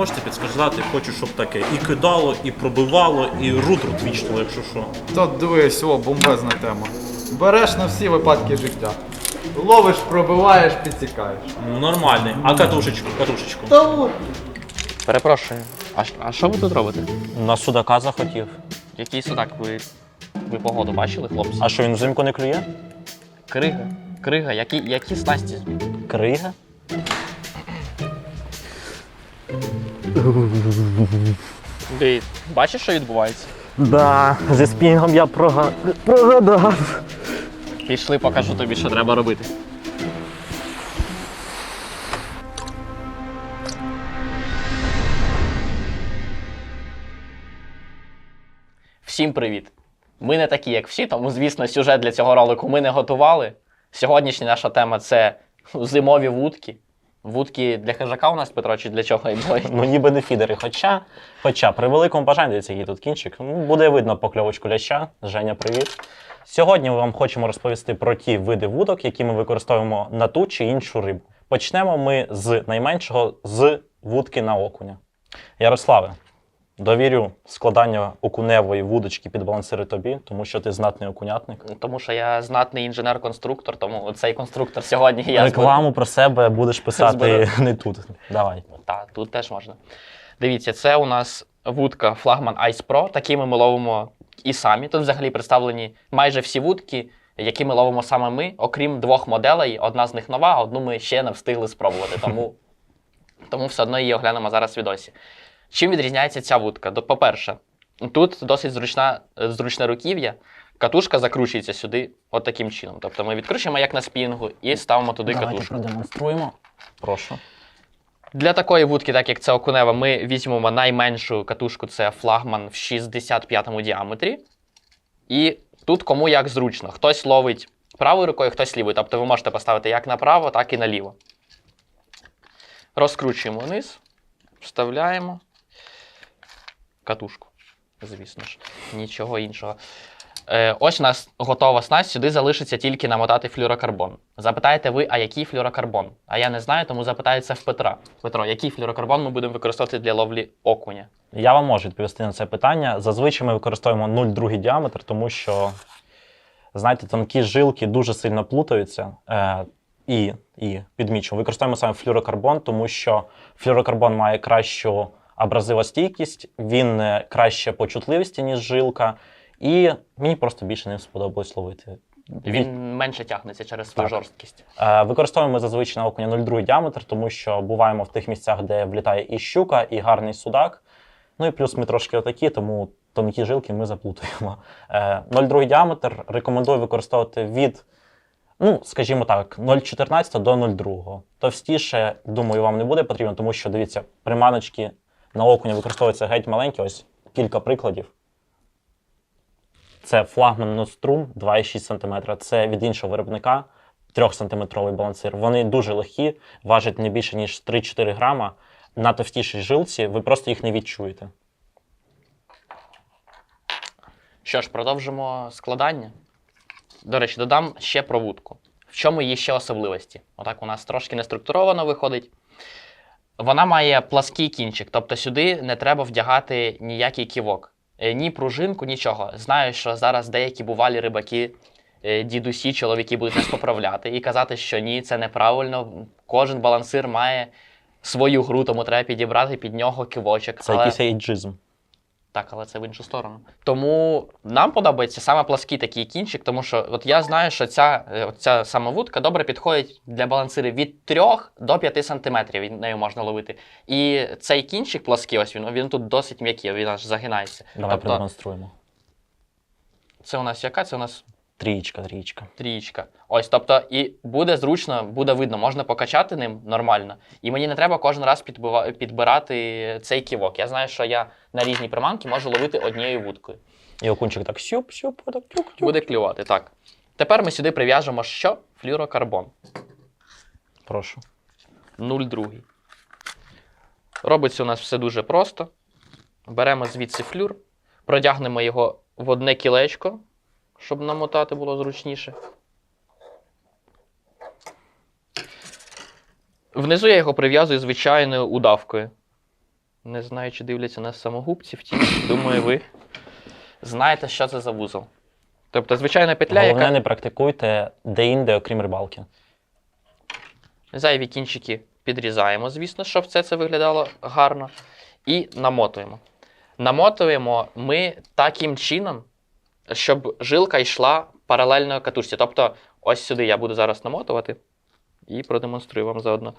Можете підсказати, хочу, щоб таке і кидало, і пробивало, і рут рутвічнуло, якщо що. То дивись, о, бомбезна тема. Береш на всі випадки життя. Ловиш, пробиваєш, підсікаєш. Ну, Нормальний. А катушечку, катушечку. Та от. Перепрошую. А, а що ви тут робите? На судака захотів. Який судак? Ви, ви погоду бачили, хлопці? А що він взимку не клює? Крига. Крига, які, які снасті? Крига? Ти бачиш, що відбувається? Да, зі спінгом я прога... прогадав. Пішли, покажу тобі, що треба робити. Всім привіт! Ми не такі, як всі, тому, звісно, сюжет для цього ролику ми не готували. Сьогоднішня наша тема це зимові вудки. Вудки для хижака у нас, Петро, чи для чого? Ну, ніби не фідери. Хоча, хоча при великому бажанні дивіться, який тут кінчик. Ну, буде видно покльовочку ляща. Женя, привіт. Сьогодні ми вам хочемо розповісти про ті види вудок, які ми використовуємо на ту чи іншу рибу. Почнемо ми з найменшого з вудки на окуня. Ярославе, довірю складання окуневої вудочки під балансири тобі, тому що ти знатний окунятник. Тому що я знатний інженер-конструктор, тому цей конструктор сьогодні я Рекламу про себе будеш писати Збираю. не тут. Давай. Так, тут теж можна. Дивіться, це у нас вудка флагман Ice Pro. Такими ми ловимо і самі. Тут взагалі представлені майже всі вудки, які ми ловимо саме ми, окрім двох моделей. Одна з них нова, одну ми ще не встигли спробувати. Тому, тому все одно її оглянемо зараз в відосі. Чим відрізняється ця вудка? По-перше, тут досить зручна, е, зручне руків'я. Катушка закручується сюди от таким чином. Тобто ми відкручуємо як на спінгу і ставимо туди Давайте катушку. продемонструємо. Прошу. Для такої вудки, так як це окунева, ми візьмемо найменшу катушку, це флагман в 65-му діаметрі. І тут кому як зручно. Хтось ловить правою рукою, хтось лівою. Тобто ви можете поставити як направо, так і наліво. Розкручуємо вниз, вставляємо катушку. Звісно ж, нічого іншого. Е, ось у нас готова снасть, сюди залишиться тільки намотати флюрокарбон. Запитаєте ви, а який флюрокарбон? А я не знаю, тому запитаю це в Петра. Петро, який флюрокарбон ми будемо використовувати для ловлі окуня? Я вам можу відповісти на це питання. Зазвичай ми використовуємо 0,2 діаметр, тому що, знаєте, тонкі жилки дуже сильно плутаються. Е, і, і підмічу, використовуємо саме флюрокарбон, тому що флюрокарбон має кращу абразивостійкість, він е, краще по чутливості, ніж жилка. І мені просто більше ним сподобалось ловити. Він менше тягнеться через свою Так. жорсткість. Е, Використовуємо зазвичай на окуня 0,2 діаметр, тому що буваємо в тих місцях, де влітає і щука, і гарний судак. Ну і плюс ми трошки отакі, тому тонкі жилки ми заплутаємо. Е, 0,2 діаметр рекомендую використовувати від, ну, скажімо так, 0,14 до 0,2. Товстіше, думаю, вам не буде потрібно, тому що дивіться, приманочки на окуня використовуються геть маленькі, ось кілька прикладів. Це флагман Nostrum 2,6 см. Це від іншого виробника 3-сантиметровий балансир. Вони дуже легкі, важать не більше, ніж 3-4 грама. На товстішій жилці ви просто їх не відчуєте. Що ж, продовжимо складання. До речі, додам ще про вудку. В чому її ще особливості? Отак у нас трошки неструктуровано виходить. Вона має плаский кінчик, тобто сюди не треба вдягати ніякий ківок, Е, ні пружинку, нічого. Знаю, що зараз деякі бувалі рибаки, е, дідусі, чоловіки будуть нас поправляти і казати, що ні, це неправильно. Кожен балансир має свою гру, тому треба підібрати під нього ківочок. Це Але- якийсь ейджизм. Так, але це в іншу сторону. Тому нам подобається саме плаский такий кінчик, тому що от я знаю, що ця, е, ця самовудка добре підходить для балансирів від 3 до 5 сантиметрів, і нею можна ловити. І цей кінчик плаский, ось він, він тут досить м'який, він аж загинається. Давай тобто, продемонструємо. це у нас яка? Це у нас Трієчка, трієчка. трієчка. Ось, тобто, і буде зручно, буде видно, можна покачати ним нормально. І мені не треба кожен раз підбирати цей ківок. Я знаю, що я на різні приманки можу ловити однією вудкою. І окунчик так сюп-сюп, так тюк-тюк. Буде клювати, так. Тепер ми сюди прив'яжемо що? Флюрокарбон. Прошу. 0,2. Робиться у нас все дуже просто. Беремо звідси флюр, продягнемо його в одне кілечко, щоб намотати було зручніше. Внизу я його прив'язую звичайною удавкою. Не знаю, чи дивляться нас самогубці, втім, думаю, ви знаєте, що це за вузол. Тобто, звичайна петля, Головне, яка не практикуйте де-інде, окрім рибалки. зайві кінчики підрізаємо, звісно, щоб все це виглядало гарно. І намотуємо. Намотуємо ми таким чином, щоб жилка йшла паралельно катушці. Тобто, ось сюди я буду зараз намотувати і продемонструю вам заодно.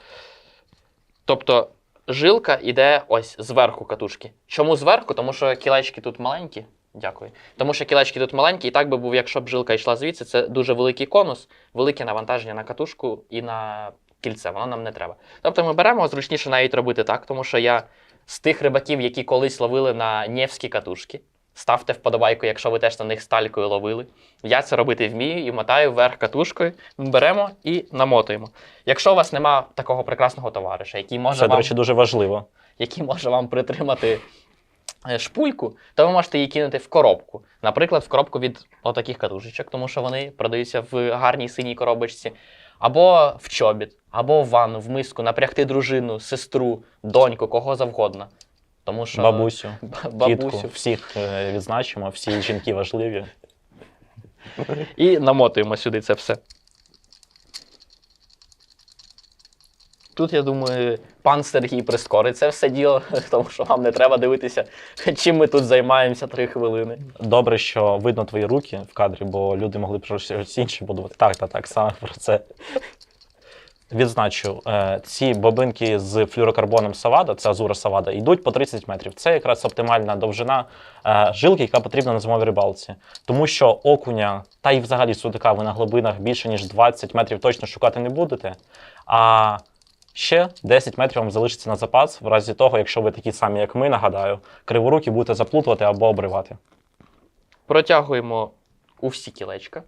Тобто, жилка йде ось зверху катушки. Чому зверху? Тому що кілечки тут маленькі. Дякую. Тому що кілечки тут маленькі, і так би був, якщо б жилка йшла звідси, це дуже великий конус, велике навантаження на катушку і на кільце. Воно нам не треба. Тобто ми беремо, зручніше навіть робити так, тому що я з тих рибаків, які колись ловили на Нєвські катушки. Ставте вподобайку, якщо ви теж на них сталькою ловили. Я це робити вмію і мотаю вверх катушкою. Беремо і намотуємо. Якщо у вас нема такого прекрасного товариша, який може Це, до речі, дуже важливо. який може вам притримати е, шпульку, то ви можете її кинути в коробку. Наприклад, в коробку від отаких катушечок, тому що вони продаються в гарній синій коробочці. Або в чобіт, або в ванну, в миску, напрягти дружину, сестру, доньку, кого завгодно. Тому що Бабусю, бабусю. тітку, всіх е, відзначимо, всі жінки важливі. І намотуємо сюди це все. Тут, я думаю, пан Сергій прискорить це все діло, тому що вам не треба дивитися, чим ми тут займаємося три хвилини. Добре, що видно твої руки в кадрі, бо люди могли б щось інше подумати. Так, так, так, саме про це. Відзначу, е, ці бобинки з флюрокарбоном Савада, це Азура Савада, йдуть по 30 метрів. Це якраз оптимальна довжина е, жилки, яка потрібна на зимовій рибалці. Тому що окуня та й взагалі судака ви на глибинах більше ніж 20 метрів точно шукати не будете. А ще 10 метрів вам залишиться на запас, в разі того, якщо ви такі самі, як ми, нагадаю, криворуки будете заплутувати або обривати. Протягуємо у всі кілечка.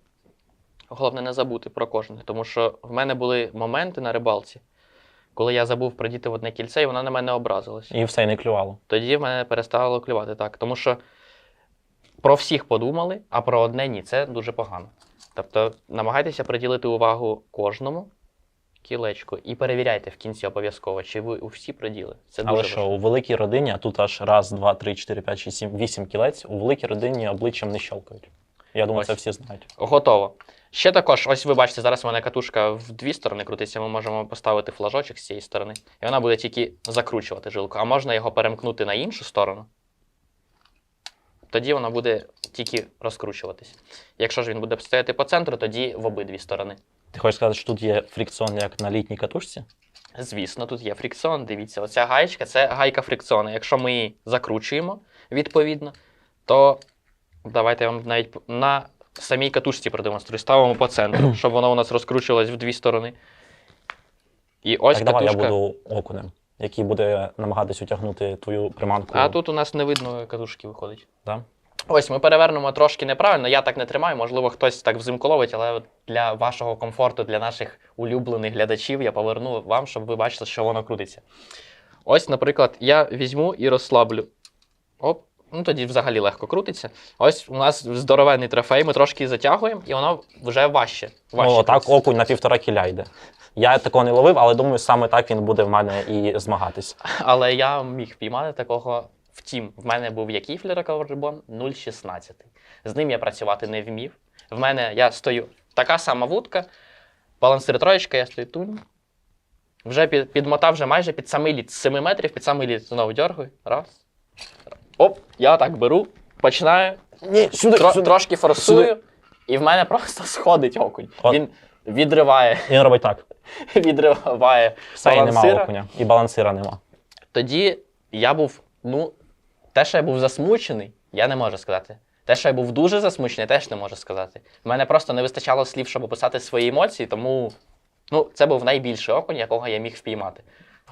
Головне не забути про кожне, тому що в мене були моменти на рибалці, коли я забув продіти в одне кільце, і вона на мене образилась. І все, не клювало. Тоді в мене перестало клювати так. Тому що про всіх подумали, а про одне ні. Це дуже погано. Тобто намагайтеся приділити увагу кожному кілечку і перевіряйте в кінці обов'язково, чи ви у всі приділи. Це Але дуже що важливо. у великій родині, а тут аж раз, два, три, чотири, п'ять, шість, сім, вісім кілець, у великій родині обличчям не щелкають. Я думаю, Ось. це всі знають. Готово. Ще також, ось ви бачите, зараз у мене катушка в дві сторони крутиться. Ми можемо поставити флажочок з цієї сторони, і вона буде тільки закручувати жилку. А можна його перемкнути на іншу сторону. Тоді вона буде тільки розкручуватись. Якщо ж він буде стояти по центру, тоді в обидві сторони. Ти хочеш сказати, що тут є фрикціон, як на літній катушці? Звісно, тут є фрикціон. Дивіться, оця гаєчка це гайка фрикціону. Якщо ми її закручуємо відповідно, то давайте я вам навіть на самій катушці продемонструю. Ставимо по центру, щоб воно у нас розкручувалось в дві сторони. І ось так, давай я буду окунем, який буде намагатись утягнути твою приманку. А тут у нас не видно катушки виходить. Да? Ось ми перевернемо трошки неправильно. Я так не тримаю, можливо, хтось так взимку ловить, але для вашого комфорту, для наших улюблених глядачів, я поверну вам, щоб ви бачили, що воно крутиться. Ось, наприклад, я візьму і розслаблю. Оп, ну тоді взагалі легко крутиться. Ось у нас здоровенний трофей, ми трошки затягуємо, і воно вже важче. важче О, так окунь на півтора кіля йде. Я такого не ловив, але думаю, саме так він буде в мене і змагатись. Але я міг піймати такого. Втім, в мене був який флюрокарбон? 0,16. З ним я працювати не вмів. В мене я стою така сама вудка, балансир троєчка, я стою тунь. Вже під, підмотав вже майже під самий лід. З 7 метрів під самий лід. Знову дергаю. Раз. Я так беру, починаю. Ні, сюди, Тро, трошки форсую, і в мене просто сходить окунь. От. Він відриває, Він робить так. відриває Все, і нема балансира. окуня. І балансира нема. Тоді я був, ну, те, що я був засмучений, я не можу сказати. Те, що я був дуже засмучений, теж не можу сказати. В мене просто не вистачало слів, щоб описати свої емоції, тому ну, це був найбільший окунь, якого я міг впіймати.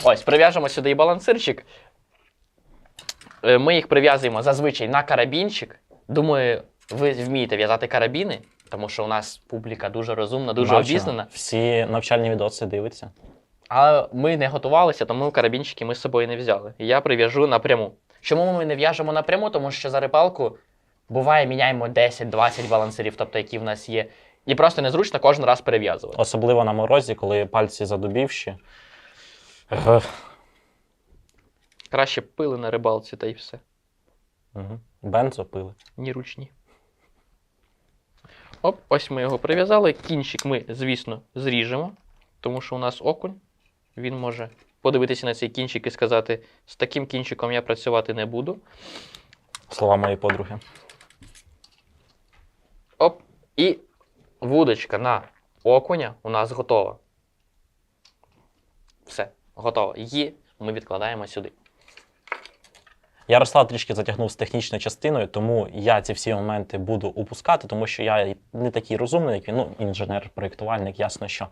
Ось, прив'яжемо сюди і балансирчик. Е, Ми їх прив'язуємо зазвичай на карабінчик. Думаю, ви вмієте в'язати карабіни, тому що у нас публіка дуже розумна, дуже Навчена. обізнана. Всі навчальні відоси дивляться. Але ми не готувалися, тому карабінчики ми з собою не взяли. І я прив'яжу напряму. Чому ми не в'яжемо напряму? Тому що за рибалку буває міняємо 10-20 балансирів, тобто які в нас є. І просто незручно кожен раз перев'язувати. Особливо на морозі, коли пальці задубівші. Краще пили на рибалці та й все. Угу. Бензо пили. Ні ручні. Оп, ось ми його прив'язали. Кінчик ми, звісно, зріжемо, тому що у нас окунь. Він може подивитися на цей кінчик і сказати: з таким кінчиком я працювати не буду. Слова моєї подруги. Оп, і вудочка на окуня у нас готова. Все, готово. Її ми відкладаємо сюди. Ярослав трішки затягнув з технічною частиною, тому я ці всі моменти буду упускати, тому що я не такий розумний, як він, ну, інженер-проєктувальник, ясно, що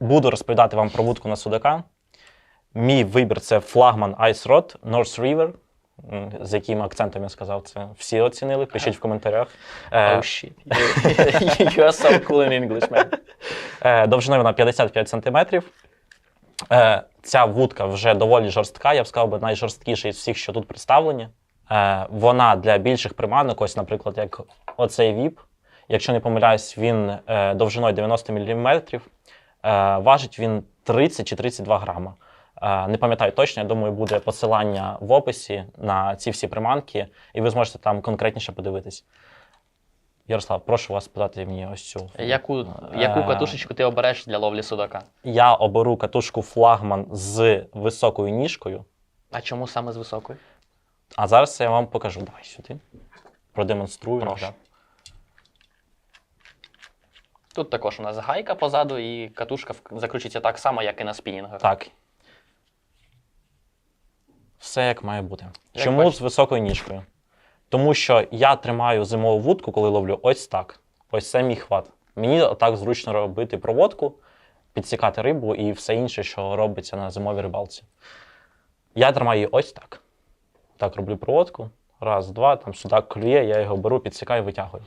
буду розповідати вам про вудку на судака. Мій вибір це флагман Ice Rod North River. З яким акцентом я сказав це всі оцінили. Пишіть в коментарях. Е, Oh shit. You, are so cool in English, man. Е, Довжиною вона 55 см. Е, Ця вудка вже доволі жорстка, я б сказав, би найжорсткіша із всіх, що тут представлені. Е, Вона для більших приманок, ось, наприклад, як оцей віп. Якщо не помиляюсь, він е, довжиною 90 мм. Е, Важить він 30 чи 32 грама. Е, Не пам'ятаю точно, я думаю, буде посилання в описі на ці всі приманки, і ви зможете там конкретніше подивитись. Ярослав, прошу вас подати мені ось цю. Яку, яку Е, катушечку ти обереш для ловлі судака? Я оберу катушку флагман з високою ніжкою. А чому саме з високою? А зараз я вам покажу. Давай сюди. Продемонструю. Прошу. Тут також у нас гайка позаду, і катушка закручується так само, як і на спінінгах. Так. Все як має бути. Як Чому бачите. з високою ніжкою? Тому що я тримаю зимову вудку, коли ловлю ось так. Ось це мій хват. Мені так зручно робити проводку, підсікати рибу і все інше, що робиться на зимовій рибалці. Я тримаю її ось так. Так, роблю проводку. Раз, два, там судак клює, я його беру, підсікаю, витягую.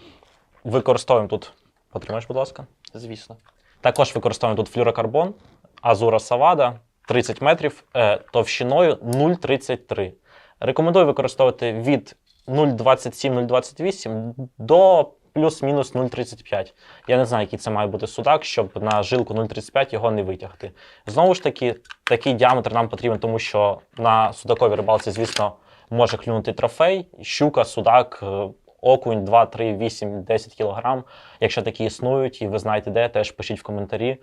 Використовуємо тут. Потримаєш, будь ласка. Звісно. Також використовуємо тут флюрокарбон, Азура Савада 30 метрів е, товщиною 0,33. Рекомендую використовувати від 0,27-0,28 до плюс-мінус 0,35. Я не знаю, який це має бути судак, щоб на жилку 0,35 його не витягти. Знову ж таки, такий діаметр нам потрібен, тому що на судаковій рибалці, звісно, може клюнути трофей, щука, судак, е, окунь 2, 3, 8, 10 кілограм. Якщо такі існують, і ви знаєте де, теж пишіть в коментарі.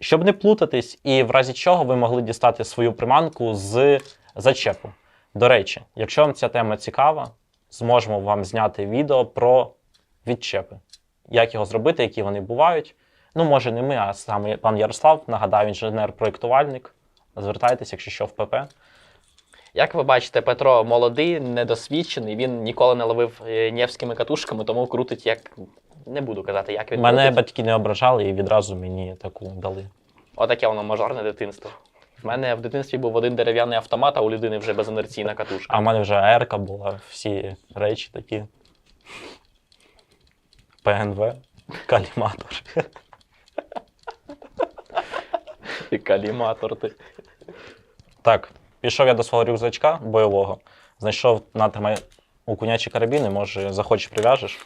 Щоб не плутатись, і в разі чого ви могли дістати свою приманку з зачепу. До речі, якщо вам ця тема цікава, зможемо вам зняти відео про відчепи. Як його зробити, які вони бувають. Ну, може, не ми, а саме пан Ярослав, нагадаю, інженер-проєктувальник. Звертайтеся, якщо що в ПП. Як ви бачите, Петро молодий, недосвідчений, він ніколи не ловив е, нєвськими катушками, тому крутить як. Не буду казати, як він Мене крутить. батьки не ображали і відразу мені таку дали. Отаке воно мажорне дитинство. В мене в дитинстві був один дерев'яний автомат, а у людини вже безінерційна катушка. А в мене вже АРК була, всі речі такі. ПНВ, каліматор. І каліматор ти. Так, пішов я до свого рюкзачка бойового, знайшов на тримай окунячі карабіни, може, захочеш прив'яжеш.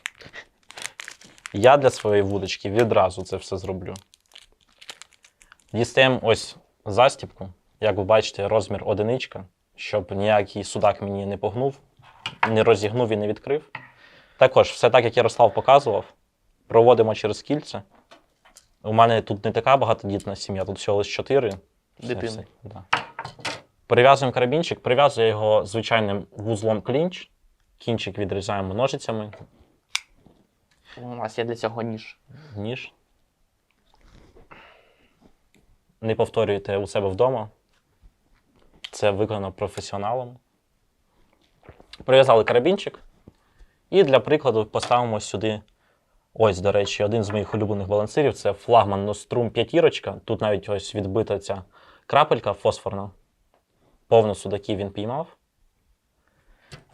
Я для своєї вудочки відразу це все зроблю. Дістаємо ось застіпку, як ви бачите, розмір одиничка, щоб ніякий судак мені не погнув, не розігнув і не відкрив. Також все так, як Ярослав показував, проводимо через кільце. У мене тут не така багатодітна сім'я, тут всього лише чотири. Все, Дитини. да. Прив'язуємо карабінчик, прив'язуємо його звичайним вузлом клінч. Кінчик відрізаємо ножицями, У нас є для цього ніж. ніж. Не повторюйте у себе вдома. Це виконано професіоналом. Прив'язали карабінчик. І для прикладу поставимо сюди. Ось, до речі, один з моїх улюблених балансирів це флагман Nostrum п'ятірочка. Тут навіть ось відбита ця крапелька фосфорна. Повно судаків він піймав.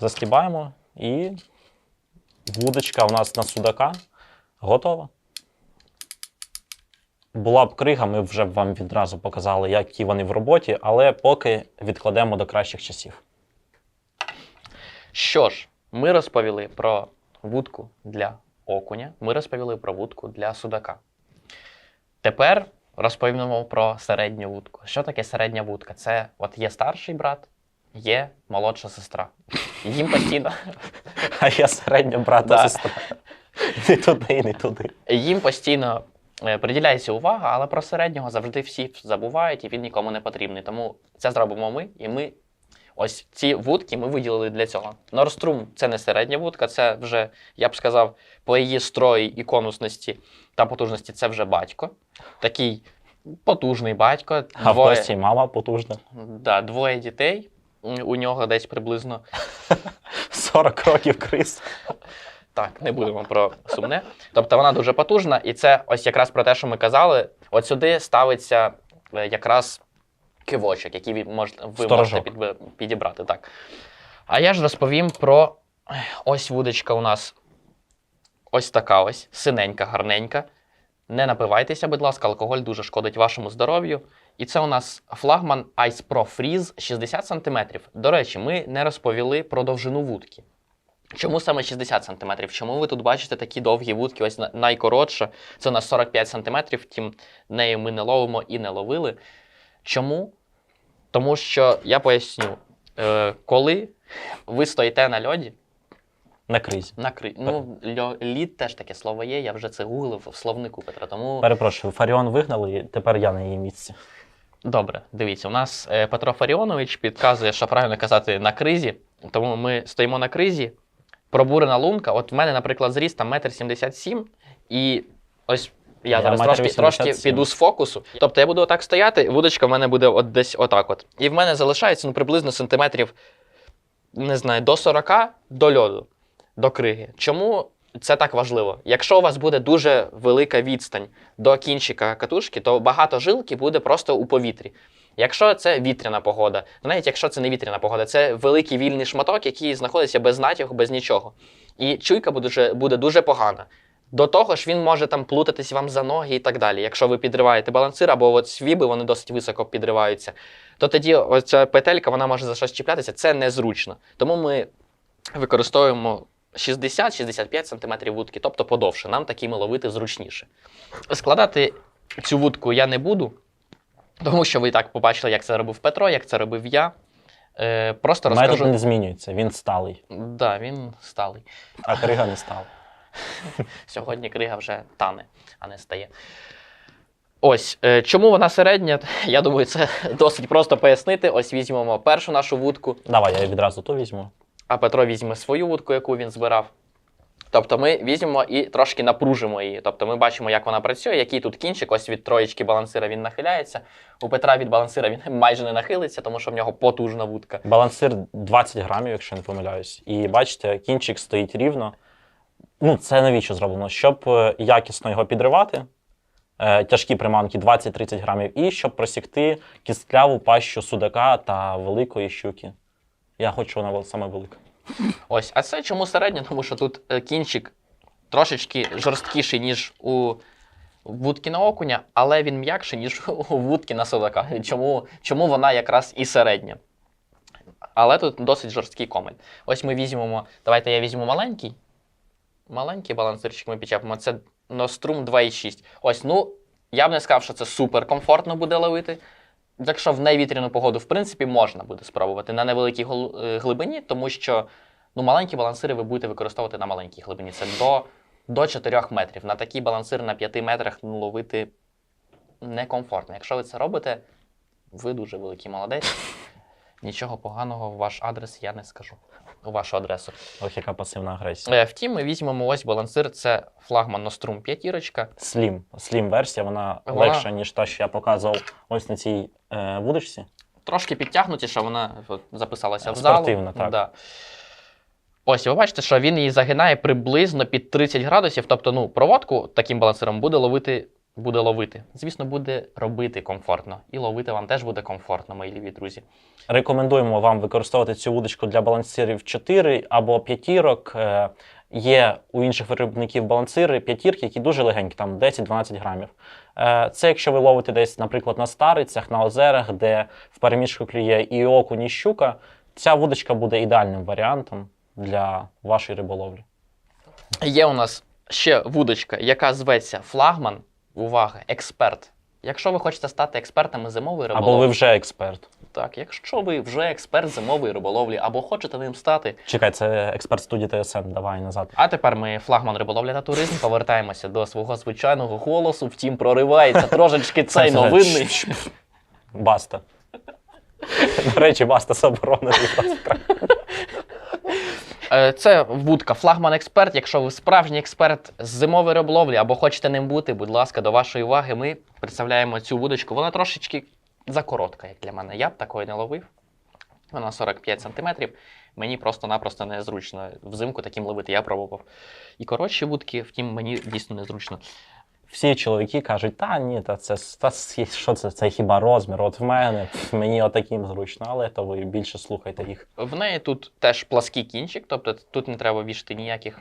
Застібаємо і вудочка у нас на судака готова. Була б крига, ми вже б вам відразу показали, які вони в роботі, але поки відкладемо до кращих часів. Що ж, ми розповіли про вудку для окуня, ми розповіли про вудку для судака. Тепер розповімо про середню вудку. Що таке середня вудка? Це от є старший брат, є молодша сестра. Їм постійно, А я середня брата сестра. Не туди, не туди. їм постійно приділяється увага, але про середнього завжди всі забувають і він нікому не потрібний. Тому це зробимо ми, і ми ось ці вудки ми виділили для цього. Норструм це не середня вудка, це вже, я б сказав, по її строї і конусності та потужності це вже батько. Такий потужний батько. А в гості мама потужна. Да, двоє дітей. У нього десь приблизно 40 років крис. так, не будемо про сумне. Тобто вона дуже потужна, і це ось якраз про те, що ми казали. От сюди ставиться е, якраз кивочок, який ви можете, підібрати. Так. А я ж розповім про ось вудочка у нас ось така ось, синенька, гарненька. Не напивайтеся, будь ласка, алкоголь дуже шкодить вашому здоров'ю. І це у нас флагман Ice Pro Freeze 60 см. До речі, ми не розповіли про довжину вудки. Чому саме 60 см? Чому ви тут бачите такі довгі вудки? Ось на- найкоротша, це у нас 45 см, втім, нею ми не ловимо і не ловили. Чому? Тому що я поясню, е, коли ви стоїте на льоді, На кризі. на кри... ну, льо... лід теж таке слово є, я вже це гуглив в словнику Петра. Тому Перепрошую, Фаріон вигнали, тепер я на її місці. Добре, дивіться, у нас е, Петро Фаріонович підказує, що правильно казати на кризі. Тому ми стоїмо на кризі. Пробурена лунка. От в мене, наприклад, зріст там метр сімдесят сім, і ось я, Я зараз трошки, трошки піду з фокусу. Тобто я буду отак стояти, вудочка в мене буде от десь отак. От. І в мене залишається ну, приблизно сантиметрів, не знаю, до 40 до льоду, до криги. Чому це так важливо? Якщо у вас буде дуже велика відстань до кінчика катушки, то багато жилки буде просто у повітрі. Якщо це вітряна погода, навіть якщо це не вітряна погода, це великий вільний шматок, який знаходиться без натягу, без нічого. І чуйка буде дуже, буде дуже погана. До того ж, він може там плутатись вам за ноги і так далі. Якщо ви підриваєте балансир, або от свіби, вони досить високо підриваються, то тоді оця петелька вона може за щось чіплятися, це незручно. Тому ми використовуємо 60-65 см вудки, тобто подовше. Нам такими ловити зручніше. Складати цю вудку я не буду, тому що ви і так побачили, як це робив Петро, як це робив я. Е, просто Метод розкажу. не змінюється, він сталий, Да, він сталий. а крига не стала. Сьогодні крига вже тане, а не стає. Ось, е, чому вона середня? Я думаю, це досить просто пояснити. Ось візьмемо першу нашу вудку, Давай, я відразу ту візьму. а Петро візьме свою вудку, яку він збирав. Тобто ми візьмемо і трошки напружимо її. Тобто ми бачимо, як вона працює, який тут кінчик, ось від троєчки балансира він нахиляється. У Петра від балансира він майже не нахилиться, тому що в нього потужна вудка. Балансир 20 грамів, якщо не помиляюсь. І бачите, кінчик стоїть рівно. Ну, це навіщо зроблено? Щоб е, якісно його підривати, е, тяжкі приманки 20-30 грамів, і щоб просікти кістляву пащу судака та великої щуки. Я хочу, вона саме велика. Ось, а це чому середня? Тому що тут е, кінчик трошечки жорсткіший, ніж у вудки на окуня, але він м'якший, ніж у вудки на судака. Чому, чому вона якраз і середня? Але тут досить жорсткий комель. Ось ми візьмемо. Давайте я візьму маленький. Маленький балансирчик ми підчепимо. Це Nostrum 2.6. Ось, ну, я б не сказав, що це супер комфортно буде ловити. Якщо в невітряну погоду, в принципі, можна буде спробувати на невеликій е, глибині, тому що ну, маленькі балансири ви будете використовувати на маленькій глибині. Це до, до 4 метрів. На такий балансир на 5 метрах ну, ловити некомфортно. Якщо ви це робите, ви дуже великий молодець. Нічого поганого в ваш адрес я не скажу. У вашу адресу. Ох, яка пасивна агресія. Е, Втім, ми візьмемо ось балансир, це флагман Nostrum 5. Слім. Слім версія, вона, Вона- легша, ніж та, що я показував ось на цій е, вудочці. Трошки підтягнутіша, вона от, записалася в залу. Спортивна, так. Да. Ось, ви бачите, що він її загинає приблизно під 30 градусів. Тобто, ну, проводку таким балансиром буде ловити. Буде ловити. Звісно, буде робити комфортно. І ловити вам теж буде комфортно, мої любі друзі. Рекомендуємо вам використовувати цю вудочку для балансирів 4 або п'ятірок. Е, Є у інших виробників балансири п'ятірки, які дуже легенькі, там 10-12 грамів. Е, Це якщо ви ловите десь, наприклад, на старицях, на озерах, де в переміжку клює і окунь, і щука, ця вудочка буде ідеальним варіантом для вашої риболовлі. Є у нас ще вудочка, яка зветься флагман. Увага, експерт. Якщо ви хочете стати експертами зимової Або ви вже експерт. так, якщо ви вже експерт зимової риболовлі або хочете ним стати, Чекай, це експерт студії ТСН, давай назад. А тепер ми флагман риболовля та туризм. Повертаємося до свого звичайного голосу. Втім, проривається трошечки цей Це- це- новинний. Баста. До речі, баста заборонена. Е, Це вудка флагман експерт. Якщо ви справжній експерт з зимової риболовлі або хочете ним бути, будь ласка, до вашої уваги. Ми представляємо цю вудочку. Вона трошечки закоротка, як для мене. Я б такої не ловив. Вона 45 сантиметрів. Мені просто-напросто незручно взимку таким ловити. Я пробував. І коротші вудки, втім, мені дійсно незручно. Всі чоловіки кажуть, та ні, та це та, що це, це хіба розмір? От в мене мені отаким зручно, але то ви більше слухайте їх. В неї тут теж плаский кінчик, тобто тут не треба вішати ніяких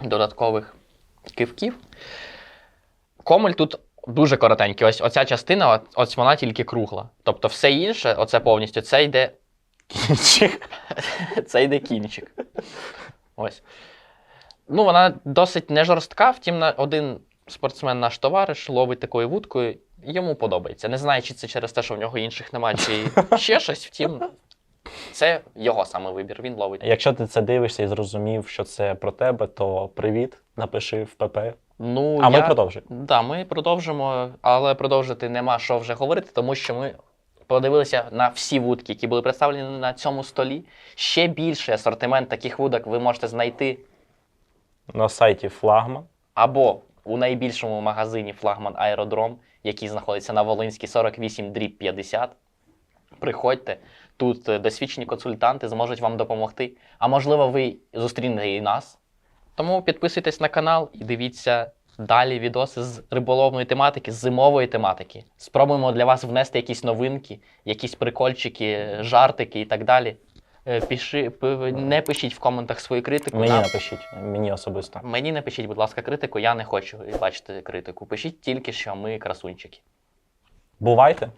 додаткових кивків. Комель тут дуже коротенький. Ось оця частина, ось вона тільки кругла. Тобто все інше, оце повністю, це йде, Кінчик. це йде кінчик. Ось. Ну, вона досить не жорстка, втім, на- один спортсмен, наш товариш, ловить такою вудкою, йому подобається. Не знаю, чи це через те, що в нього інших немає, чи ще щось, втім, це його саме вибір. Він ловить. Якщо ти це дивишся і зрозумів, що це про тебе, то привіт, напиши в ПП. Ну, А ми я... продовжуємо. Да, ми продовжимо, але продовжити нема що вже говорити, тому що ми подивилися на всі вудки, які були представлені на цьому столі. Ще більший асортимент таких вудок ви можете знайти На сайті Флагман. або у найбільшому магазині флагман Аеродром, який знаходиться на Волинській 48 дріб 50. Приходьте, тут е, досвідчені консультанти зможуть вам допомогти. А можливо, ви зустрінете і нас. Тому підписуйтесь на канал і дивіться далі відоси з риболовної тематики, з зимової тематики. Спробуємо для вас внести якісь новинки, якісь прикольчики, жартики і так далі. Е, Пиши, не пишіть в коментах свою критику. Мені нам- напишіть, мені особисто. Мені не пишіть, будь ласка, критику, я не хочу бачити критику. Пишіть тільки, що ми красунчики. Бувайте!